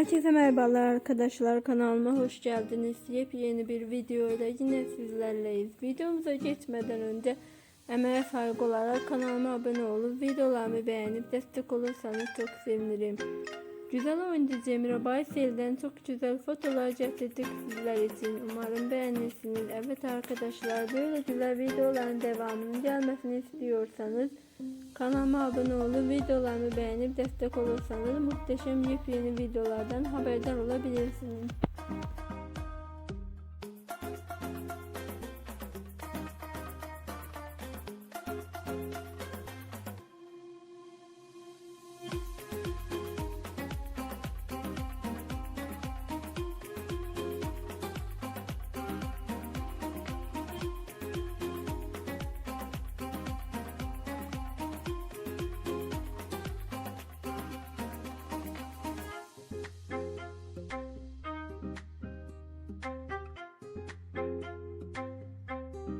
Herkese merhabalar arkadaşlar kanalıma hoş geldiniz. Yepyeni bir video ile yine sizlerleyiz. Videomuza geçmeden önce emeğe saygı olarak kanalıma abone olup videolarımı beğenip destek olursanız çok sevinirim. Güzel oyuncu Cemre Baysel'den çok güzel fotoğraflar getirdik sizler için. Umarım beğenirsiniz. Evet arkadaşlar böyle güzel videoların devamının gelmesini istiyorsanız kanalıma abone olup videolarımı beğenip destek olursanız muhteşem yepyeni videolardan haberdar olabilirsiniz.